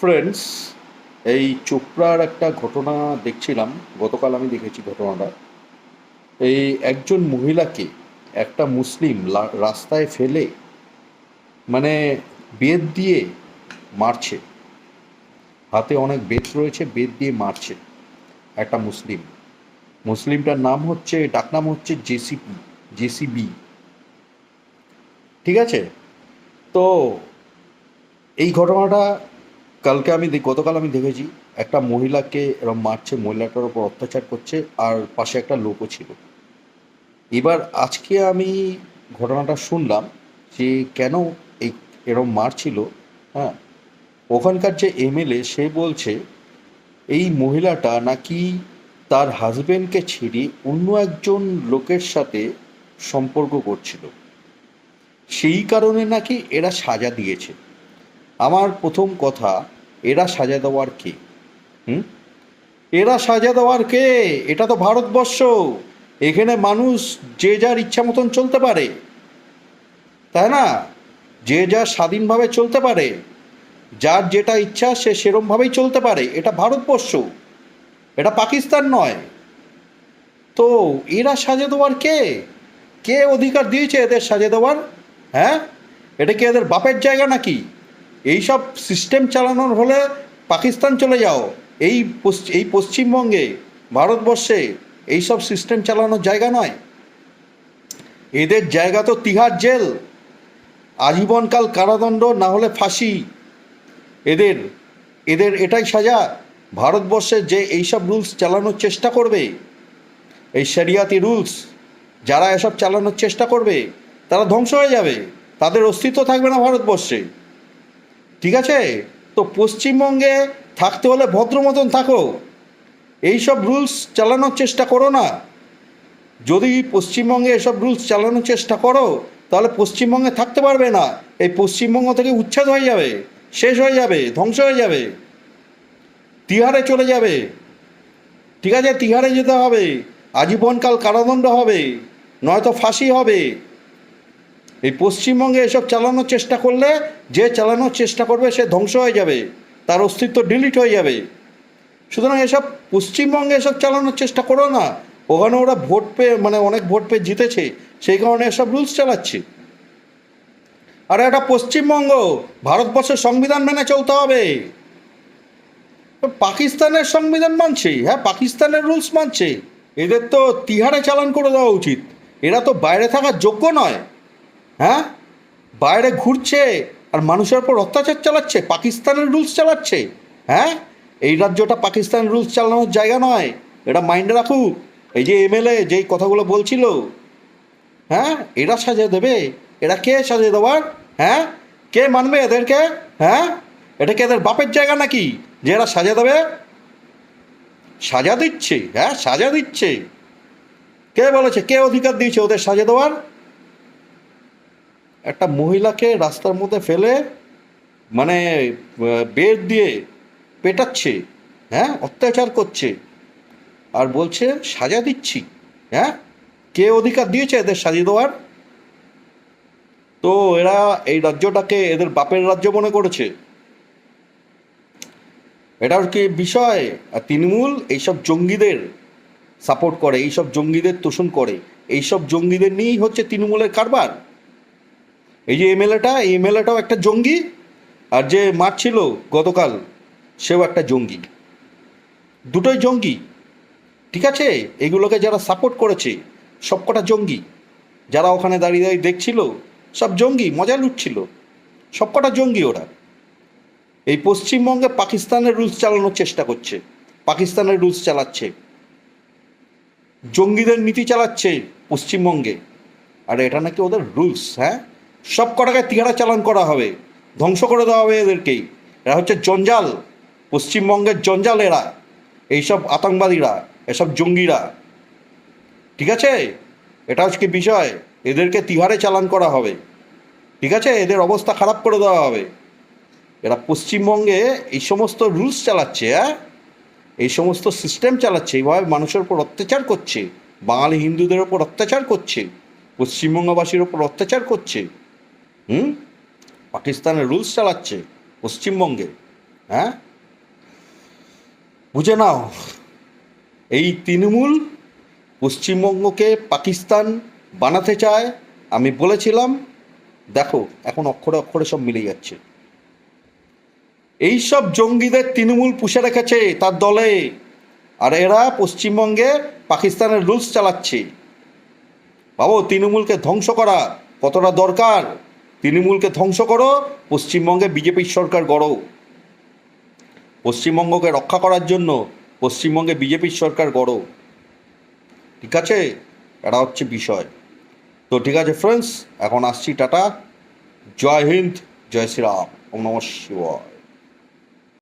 Friends এই চোপড়ার একটা ঘটনা দেখছিলাম। গতকাল আমি দেখেছি ঘটনাটা। এই একজন মহিলাকে একটা মুসলিম রাস্তায় ফেলে মানে বেদ দিয়ে মারছে। হাতে অনেক বেদ রয়েছে বেদ দিয়ে মারছে একটা মুসলিম। মুসলিমটার নাম হচ্ছে ডাকনাম হচ্ছে জেসিপি, জেসিবি। ঠিক আছে? তো এই ঘটনাটা কালকে আমি গতকাল আমি দেখেছি, একটা মহিলাকে এরম মারছে, মহিলাটার ওপর অত্যাচার করছে, আর পাশে একটা লোকও ছিল। এবার আজকে আমি ঘটনাটা শুনলাম যে কেন এই এরম মারছিল হ্যাঁ? ওখানকার যে এমএলএ, সে বলছে, এই মহিলাটা নাকি তার হাজবেন্ডকে ছেড়ে অন্য একজন লোকের সাথে সম্পর্ক করছিল। সেই কারণে নাকি এরা সাজা দিয়েছে। আমার প্রথম কথা এরা সাজা দেওয়ার কে? হুম? এরা সাজা দেওয়ার কে? এটা তো ভারতবর্ষ। এখানে মানুষ যে যার ইচ্ছা মতন চলতে পারে। তাই না? যে যা স্বাধীনভাবে চলতে পারে। যার যেটা ইচ্ছা সে সেরমভাবেই চলতে পারে। এটা ভারতবর্ষ। এটা পাকিস্তান নয়। তো এরা সাজে দেওয়ার কে? কে অধিকার দিয়েছে এদের সাজে দেওয়ার? হ্যাঁ? এটা কি এদের বাপের জায়গা নাকি? এই সব সিস্টেম চালানোর হলে পাকিস্তান চলে যাও। এই এই পশ্চিমবঙ্গে, ভারতবর্ষে এই সব সিস্টেম চালানোর জায়গা নয়। এদের জায়গা তো তিহার জেল। আজীবনকাল কারাদণ্ড, না হলে ফাঁসি। এদের এদের এটাই সাজা। ভারতবর্ষে যে এইসব রুলস চালানোর চেষ্টা করবে, এই শরিয়াতি রুলস, যারা এসব চালানোর চেষ্টা করবে, তারা ধ্বংস হয়ে যাবে। তাদের অস্তিত্ব থাকবে না ভারতবর্ষে। ঠিক আছে? তো পশ্চিমবঙ্গে থাকতে হলে ভদ্র মতন থাকো। এইসব রুলস চালানোর চেষ্টা করো না। যদি পশ্চিমবঙ্গে এসব রুলস চালানোর চেষ্টা করো, তাহলে পশ্চিমবঙ্গে থাকতে পারবে না। এই পশ্চিমবঙ্গ থেকে উচ্ছেদ হয়ে যাবে, শেষ হয়ে যাবে, ধ্বংস হয়ে যাবে। তিহারে চলে যাবে। ঠিক আছে? তিহারে যেতে হবে। আজীবনকাল কারাদণ্ড হবে। নয়তো ফাঁসি হবে। এই পশ্চিমবঙ্গে এসব চালানোর চেষ্টা করলে, যে চালানোর চেষ্টা করবে সে ধ্বংস হয়ে যাবে, তার অস্তিত্ব ডিলিট হয়ে যাবে। সুতরাং এসব পশ্চিমবঙ্গে এসব চালানোর চেষ্টা করো না। ওখানে ওরা ভোট পেয়ে মানে অনেক ভোট পেয়ে জিতেছে, সেই কারণে এসব রুলস চালাচ্ছে। আর এটা পশ্চিমবঙ্গ, ভারতবর্ষের সংবিধান মেনে চলতে হবে। পাকিস্তানের সংবিধান মানছে হ্যাঁ পাকিস্তানের রুলস মানছে। এদের তো তিহারে চালান করে দেওয়া উচিত। এরা তো বাইরে থাকার যোগ্য নয়। হ্যাঁ? বাইরে ঘুরছে আর মানুষের উপর অত্যাচার চালাচ্ছে, পাকিস্তানের রুলস চালাচ্ছে। হ্যাঁ? এই রাজ্যটা পাকিস্তানের রুলস চালানোর জায়গা নয়। এটা মাইন্ডে রাখুক। এই যে এমএলএ যেই কথাগুলো বলছিল হ্যাঁ? এরা সাজিয়ে দেবে। এরা কে সাজিয়ে দেওয়ার? হ্যাঁ? কে মানবে এদেরকে? হ্যাঁ? এটা কি এদের বাপের জায়গা নাকি যে এরা সাজা দেবে? সাজা দিচ্ছে হ্যাঁ? সাজা দিচ্ছে। কে বলেছে? কে অধিকার দিয়েছে ওদের সাজা দেওয়ার? একটা মহিলাকে রাস্তার মধ্যে ফেলে মানে বেদ দিয়ে পেটাচ্ছে হ্যাঁ অত্যাচার করছে। আর বলছে, সাজা দিচ্ছি হ্যাঁ? কে অধিকার দিয়েছে এদের সাজিয়ে দেওয়ার? তো এরা এই রাজ্যটাকে এদের বাপের রাজ্য মনে করেছে। এটার কি বিষয়? আর তৃণমূল এইসব জঙ্গিদের সাপোর্ট করে, এইসব জঙ্গিদের তোষণ করে, এইসব জঙ্গিদের নিয়েই হচ্ছে তৃণমূলের কারবার। এই যে এমএলএটা এই এমএলএটাও একটা জঙ্গি, আর যে মারছিল গতকাল, সেও একটা জঙ্গি। দুটোই জঙ্গি, ঠিক আছে? এগুলোকে যারা সাপোর্ট করেছে, সবকটা জঙ্গি। যারা ওখানে দাঁড়িয়ে দাঁড়িয়ে দেখছিল, সব জঙ্গি, মজা লুটছিল। সবকটা জঙ্গি ওরা। এই পশ্চিমবঙ্গে পাকিস্তানের রুলস চালানোর চেষ্টা করছে, পাকিস্তানের রুলস চালাচ্ছে। জঙ্গিদের নীতি চালাচ্ছে পশ্চিমবঙ্গে। আর এটা নাকি ওদের রুলস হ্যাঁ? সব কটাকে তিহারা চালান করা হবে, ধ্বংস করে দেওয়া হবে এদেরকেই। এরা হচ্ছে জঞ্জাল, পশ্চিমবঙ্গের জঞ্জাল এরা, এইসব আতঙ্কবাদীরা, এসব জঙ্গিরা। ঠিক আছে? এটা হচ্ছে কি বিষয়, এদেরকে তিহারে চালান করা হবে। ঠিক আছে? এদের অবস্থা খারাপ করে দেওয়া হবে। এরা পশ্চিমবঙ্গে এই সমস্ত রুলস চালাচ্ছে হ্যাঁ এই সমস্ত সিস্টেম চালাচ্ছে, এইভাবে মানুষের উপর অত্যাচার করছে, বাঙালি হিন্দুদের ওপর অত্যাচার করছে, পশ্চিমবঙ্গবাসীর ওপর অত্যাচার করছে। হুম? পাকিস্তানের রুলস চালাচ্ছে পশ্চিমবঙ্গে হ্যাঁ? বুঝে নাও, এই তৃণমূল পশ্চিমবঙ্গকে পাকিস্তান বানাতে চায়, আমি বলেছিলাম, দেখো, এখন অক্ষরে অক্ষরে সব মিলে যাচ্ছে। এই সব জঙ্গিদের তৃণমূল পুষে রেখেছে তার দলে, আর এরা পশ্চিমবঙ্গে পাকিস্তানের রুলস চালাচ্ছে। ভাবো তৃণমূলকে ধ্বংস করা কতটা দরকার? তৃণমূলকে ধ্বংস করো, পশ্চিমবঙ্গে বিজেপির সরকার গড়ো। পশ্চিমবঙ্গকে রক্ষা করার জন্য পশ্চিমবঙ্গে বিজেপির সরকার গড়ো। ঠিক আছে? এটা হচ্ছে বিষয়। তো ঠিক আছে ফ্রেন্ডস এখন আসছি টাটা। জয় হিন্দ, জয় শ্রীরাম। ওম